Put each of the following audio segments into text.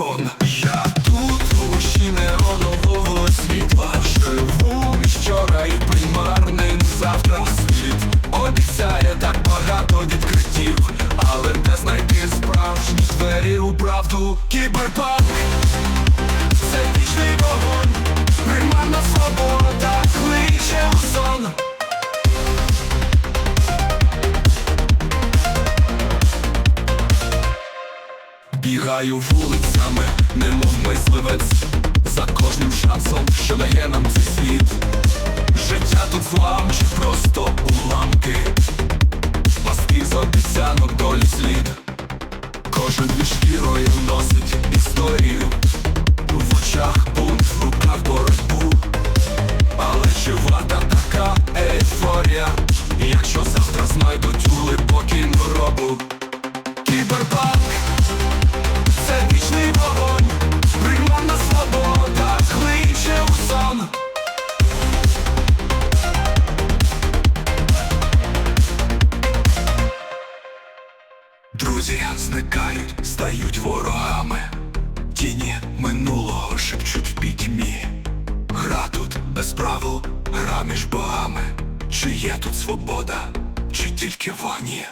закон. Я тут в лучине нового світла живу щора і примарним завтра світ. Обіцяє так багато відкриттів, але де знайти справжні двері у правду? Кіберпанк! Бігаю вулицями, немов мисливець За кожним шансом, що дає нам цей світ. Життя тут злам чи просто уламки. Паски з обіцянок долі слід. Кожен між шкірою носить Друзі зникають, стають ворогами. Тіні минулого шепчуть в пітьмі. Гра тут без правил, гра між богами. Чи є тут свобода, чи тільки вогні?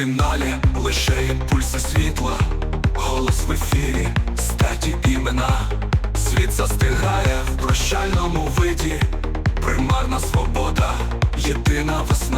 Фіналі? Лише імпульси світла, голос в ефірі, статі імена. Світ застигає в прощальному виді, примарна свобода, єдина весна.